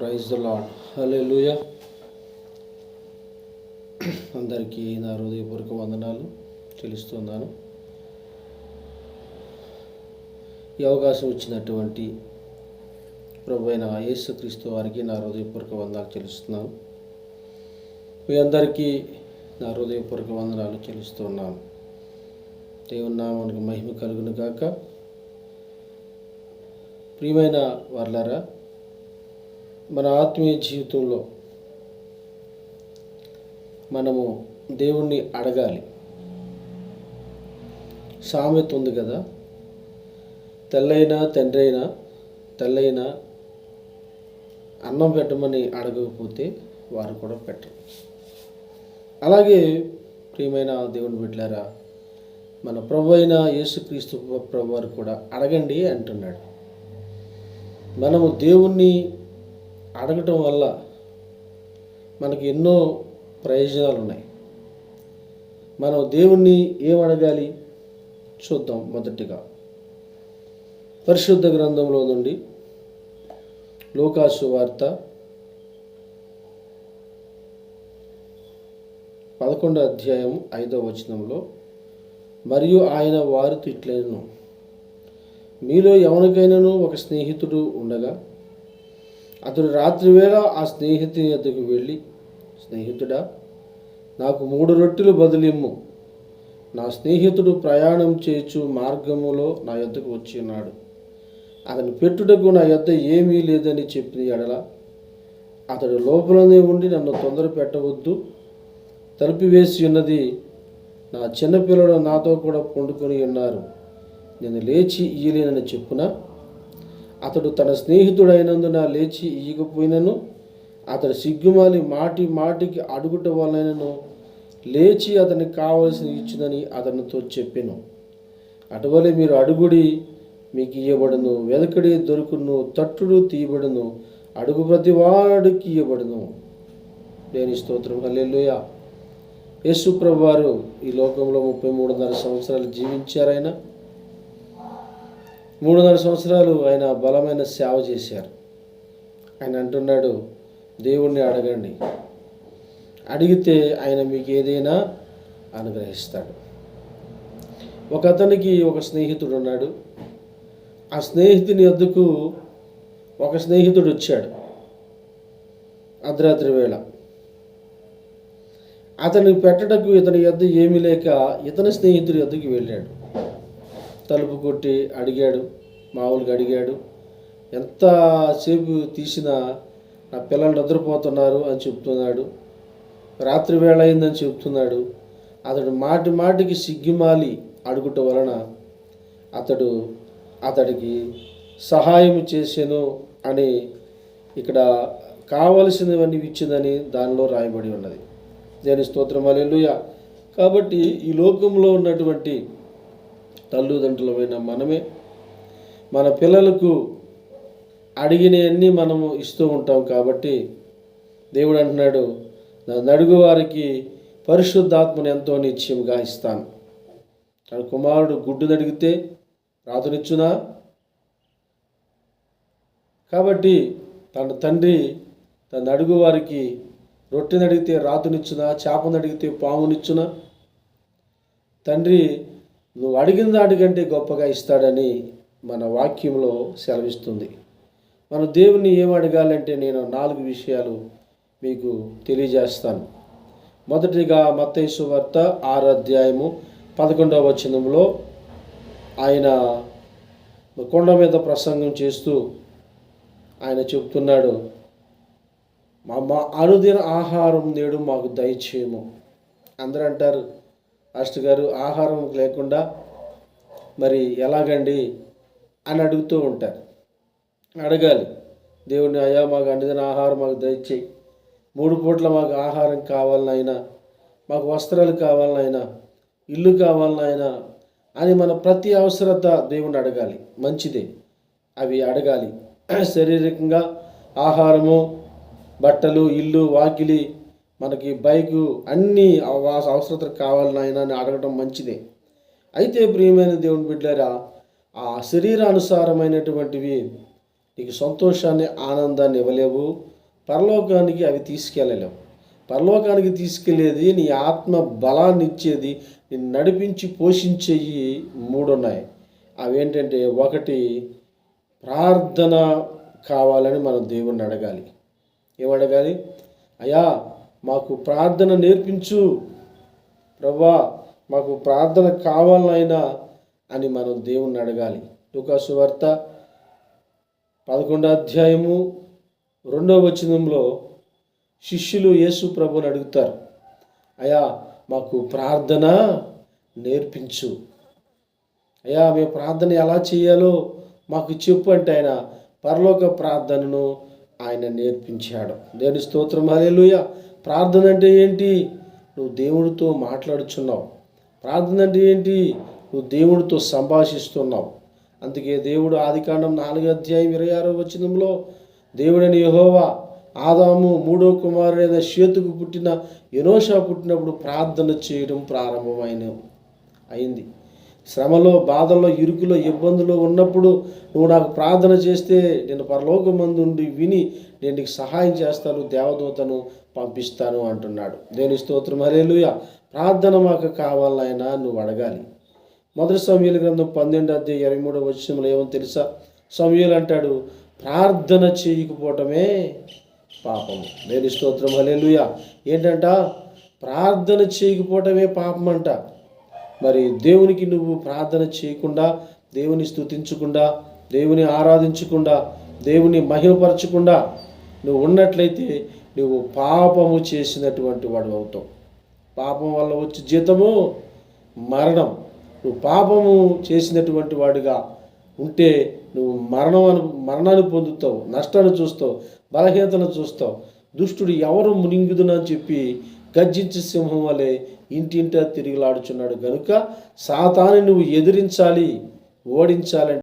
Praise the lord లూయ అందరికీ నా హృదయపూర్వక వందనాలు. తెలుస్తున్నాను ఈ అవకాశం ఇచ్చినటువంటి ప్రభు అయిన యేసుక్రీస్తు వారికి నా హృదయపూర్వక వందనాలు తెలుస్తున్నాను మీ అందరికీ నా హృదయపూర్వక వందనాలు చెల్లిస్తున్నాను. దేవుని నామానికి మహిమ కలుగును గాక. ప్రియమైన వర్లరా మన ఆత్మీయ జీవితంలో మనము దేవుణ్ణి అడగాలి. సామెత ఉంది కదా తెల్లైనా తండ్రి అయినా తెల్లైనా అన్నం పెట్టమని అడగకపోతే వారు కూడా పెట్టరు. అలాగే ప్రియమైన దేవుని బిడ్డారా మన ప్రభు అయిన యేసుక్రీస్తు ప్రభు వారు కూడా అడగండి అంటున్నాడు. మనము దేవుణ్ణి అడగటం వల్ల మనకి ఎన్నో ప్రయోజనాలు ఉన్నాయి. మనం దేవుణ్ణి ఏం అడగాలి? చూద్దాం మొదటిగా. పరిశుద్ధ గ్రంథంలో నుండి లోకాసు వార్త పదకొండో అధ్యాయం ఐదో వచనంలో మరియు ఆయన వారితో ఇట్లైనను మీలో ఎవరికైనాను ఒక స్నేహితుడు ఉండగా అతడు రాత్రివేళ ఆ స్నేహితుని వద్దకు వెళ్ళి స్నేహితుడా నాకు మూడు రొట్టెలు బదిలిమ్ము. నా స్నేహితుడు ప్రయాణం చేయొచ్చు మార్గములో నా యొద్దకు వచ్చి ఉన్నాడు. అతని పెట్టుటకు నా యొద్ద ఏమీ లేదని చెప్పిన ఎడల అతడు లోపలనే ఉండి నన్ను తొందర పెట్టవద్దు. తలుపివేసి ఉన్నది నా చిన్నపిల్లలు నాతో కూడా పండుకొని ఉన్నారు. నేను లేచి ఇయ్యలేనని చెప్పున అతడు తన స్నేహితుడైనందున లేచి ఈగిపోయినను. అతడు సిగ్గుమాలి మాటి మాటికి అడుగుట వలనను లేచి అతనికి కావలసిన ఇచ్చిందని అతనితో చెప్పాను. అటువలే మీరు అడుగుడి మీకు ఇవ్వబడును వెదకడి దొరుకును తట్టుడు తీయబడును. అడుగు ప్రతి వాడికి ఇవ్వబడును నేను స్తోత్రం. హల్లెలూయా. యేసుప్రభు వారు ఈ లోకంలో ముప్పై మూడున్నర సంవత్సరాలు జీవించారైనా మూడున్నర సంవత్సరాలు ఆయన బలమైన సేవ చేశారు. ఆయన అంటున్నాడు దేవుణ్ణి అడగండి. అడిగితే ఆయన మీకు ఏదైనా అనుగ్రహిస్తాడు. ఒక అతనికి ఒక స్నేహితుడు ఉన్నాడు. ఆ స్నేహితుని వద్దకు ఒక స్నేహితుడు వచ్చాడు. అర్ధరాత్రి వేళ. అతనికి పెట్టటకు ఇతని యొద్ద ఏమీ లేక ఇతని స్నేహితుడి యొద్దకు వెళ్ళాడు. తలుపు కొట్టి అడిగాడు మామూలుగా అడిగాడు ఎంతసేపు తీసినా నా పిల్లలు నిద్రపోతున్నారు అని చెప్తున్నాడు. రాత్రి వేళ అయిందని చెప్తున్నాడు. అతడు మాటి మాటికి సిగ్గిమాలి అడుగుట వలన అతడు అతడికి సహాయం చేసాను అని ఇక్కడ కావలసినవన్నీ ఇచ్చిందని దానిలో రాయబడి ఉన్నది. దేని స్తోత్రం అలెలుయ కాబట్టి ఈ లోకంలో ఉన్నటువంటి తల్లిదండ్రులమైన మనమే మన పిల్లలకు అడిగినవన్నీ మనము ఇస్తూ ఉంటాం కాబట్టి దేవుడు అంటున్నాడు నడుగు వారికి పరిశుద్ధాత్మను ఎంతో నిశ్చయంగా ఇస్తాను. తన కుమారుడు గుడ్డును అడిగితే రాతునిచ్చునా? కాబట్టి తన తండ్రి తన అడుగు వారికి రొట్టెని అడిగితే రాతునిచ్చునా? చేపను అడిగితే పామునిచ్చునా? తండ్రి నువ్వు అడిగిన దాటికంటే గొప్పగా ఇస్తాడని మన వాక్యంలో సెలవిస్తుంది. మన దేవుని ఏం అడగాలంటే నేను నాలుగు విషయాలు మీకు తెలియజేస్తాను. మొదటిగా మత్తైసు వార్త ఆరు అధ్యాయము పదకొండవ వచనంలో ఆయన కొండ మీద ప్రసంగం చేస్తూ ఆయన చెప్తున్నాడు మా మా అనుదిన ఆహారం నేడు మాకు దయచేయము. అందరూ అంటారు మాస్టర్ గారు ఆహారం లేకుండా మరి ఎలాగండి అని అడుగుతూ ఉంటారు. అడగాలి దేవుడిని అయ్యా మాకు అందిన ఆహారం మాకు దయచేయి. మూడు పూట్ల మాకు ఆహారం కావాలనైనా మాకు వస్త్రాలు కావాలనైనా ఇల్లు కావాలనైనా అని మన ప్రతి అవసరత దేవుణ్ణి అడగాలి. మంచిదే. అవి అడగాలి. శారీరకంగా ఆహారము బట్టలు ఇల్లు వాకిలి మనకి బైకు అన్నీ అవసరతలు కావాలనైనా అని అడగడం మంచిదే. అయితే ప్రియమైన దేవుని బిడ్డారా ఆ శరీరానుసారమైనటువంటివి నీకు సంతోషాన్ని ఆనందాన్ని ఇవ్వలేవు. పరలోకానికి అవి తీసుకెళ్ళలేవు. పరలోకానికి తీసుకెళ్ళేది నీ ఆత్మ బలాన్ని ఇచ్చేది నిన్ను నడిపించి పోషించేవి మూడు ఉన్నాయి. అవేంటంటే ఒకటి ప్రార్థన కావాలని మనం దేవుణ్ణి అడగాలి. ఏమడగాలి? అయ్యా మాకు ప్రార్థన నేర్పించు. ప్రభా మాకు ప్రార్థన కావాలనైనా అని మనం దేవుణ్ణి అడగాలి. లుకాసు వార్త పదకొండో అధ్యాయము రెండవ వచనంలో శిష్యులు యేసు ప్రభుని అడుగుతారు అయ్యా మాకు ప్రార్థన నేర్పించు. అయ్యా మేము ప్రార్థన ఎలా చేయాలో మాకు చెప్పు అంటే ఆయన పరలోక ప్రార్థనను ఆయన నేర్పించాడు. దేవుని స్తోత్రం హల్లెలూయ. ప్రార్థన అంటే ఏంటి? నువ్వు దేవుడితో మాట్లాడుచున్నావు. ప్రార్థన అంటే ఏంటి? నువ్వు దేవుడితో సంభాషిస్తున్నావు. అందుకే దేవుడు ఆదికాండం నాలుగో అధ్యాయం ఇరవై ఆరో వచనంలో దేవుడని యహోవా ఆదాము మూడో కుమారుడైన షేతుకు పుట్టిన ఎనోషా పుట్టినప్పుడు ప్రార్థన చేయడం ప్రారంభమైన అయింది. శ్రమలో బాధల్లో ఇరుకులో ఇబ్బందులు ఉన్నప్పుడు నువ్వు నాకు ప్రార్థన చేస్తే నేను పరలోకమందు ఉండి విని నేను నీకు సహాయం చేస్తాను దేవదూతను పంపిస్తాను అంటున్నాడు. దేని స్తోత్రం. హరేలుయ ప్రార్థన మాకు కావాలైనా నువ్వు అడగాలి. మొదటి సమయాల గ్రంథం పన్నెండు అధ్యాయ ఇరవై మూడో వచ్చినంలో ఏమో తెలుసా? సమయాలు అంటాడు ప్రార్థన చేయకపోవటమే పాపం దేని స్తోత్రం. హల్లెలూయా. ఏంటంట? ప్రార్థన చేయకపోవటమే పాపం అంట మరి దేవునికి నువ్వు ప్రార్థన చేయకుండా దేవుని స్తుతించకుండా దేవుని ఆరాధించకుండా దేవుని మహిమపరచకుండా నువ్వు ఉన్నట్లయితే నువ్వు పాపము చేసినటువంటి వాడు అవుతావు. పాపం వల్ల వచ్చే జీతము మరణం. నువ్వు పాపము చేసినటువంటి వాడిగా ఉంటే నువ్వు మరణం అను మరణాన్ని పొందుతావు నష్టాన్ని చూస్తావు బలహీనతను చూస్తావు. దుష్టుడు ఎవరు మునింగుదునని చెప్పి గర్జించే సింహం వలె ఇంటింటా తిరిగిలాడుచున్నాడు కనుక సాతాన్ని నువ్వు ఎదిరించాలి ఓడించాలంటే